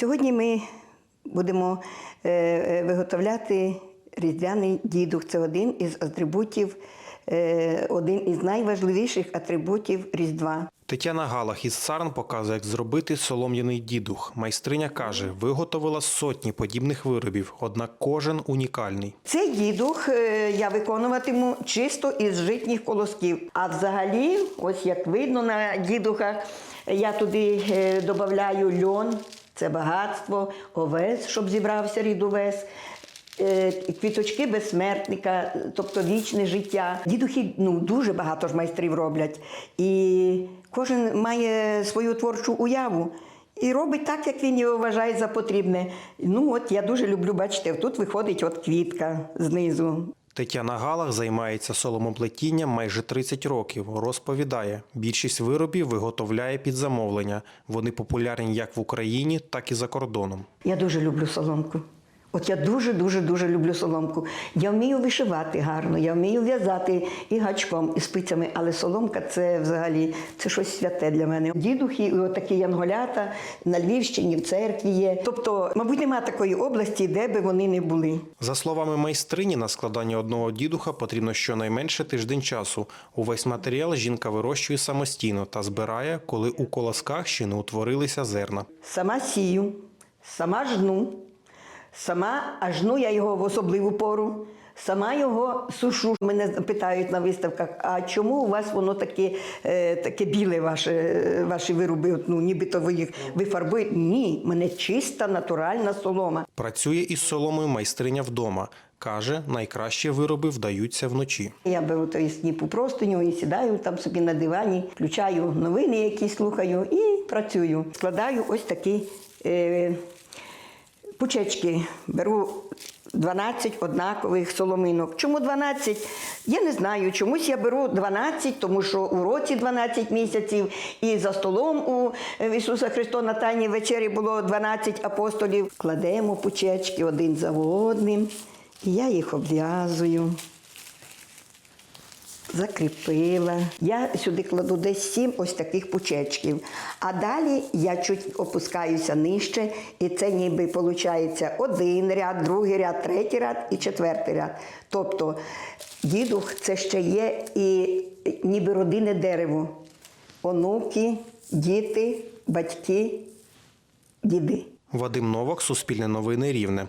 Сьогодні ми будемо е, е, виготовляти різдвяний дідух. Це один із атрибутів, е, один із найважливіших атрибутів Різдва. Тетяна Галах із Сарн показує, як зробити солом'яний дідух. Майстриня каже, виготовила сотні подібних виробів, однак кожен унікальний. Цей дідух я виконуватиму чисто із житніх колосків. А взагалі, ось як видно на дідухах, я туди додаю льон, це багатство, овес, щоб зібрався рід овес. е, Квіточки безсмертника, тобто вічне життя. Дідухи ну, дуже багато ж майстрів роблять. І кожен має свою творчу уяву. І робить так, як він його вважає за потрібне. Ну от я дуже люблю, бачите, тут виходить от квітка знизу. Тетяна Галах займається соломоплетінням майже 30 років. Розповідає, більшість виробів виготовляє під замовлення. Вони популярні як в Україні, так і за кордоном. Я дуже люблю соломку. От я дуже, дуже, дуже люблю соломку. Я вмію вишивати гарно, я вмію в'язати і гачком, і спицями, але соломка це взагалі це щось святе для мене. Дідухи, і отакі янголята на Львівщині, в церкві є. Тобто, мабуть, немає такої області, де би вони не були. За словами майстрині, на складання одного дідуха потрібно щонайменше тиждень часу. Увесь матеріал жінка вирощує самостійно та збирає, коли у колосках ще не утворилися зерна. Сама сію, сама жну, сама а жну я його в особливу пору, сама його сушу. Мене питають на виставках, а чому у вас воно таке, е, таке біле, ваше, ваші вироби? От, Ну, нібито ви їх ви фарбуєте? Ні, мене чиста натуральна солома. Працює із соломою майстриня вдома. Каже, найкращі вироби вдаються вночі. Я беру той сніп у простиню і сідаю там собі на дивані, включаю новини, які слухаю, і працюю. Складаю ось такі е, пучечки. Беру 12 однакових соломинок. Чому 12? Я не знаю. Чомусь я беру 12, тому що у році 12 місяців, і за столом у Ісуса Христа на Тайній вечері було 12 апостолів. Кладемо пучечки один за одним, і я їх обв'язую закріпила. Я сюди кладу десь сім ось таких пучечків. А далі я чуть опускаюся нижче, і це ніби виходить один ряд, другий ряд, третій ряд і четвертий ряд. Тобто дідух це ще є і ніби родинне дерево. Онуки, діти, батьки, діди. Вадим Новак, Суспільне новини Рівне.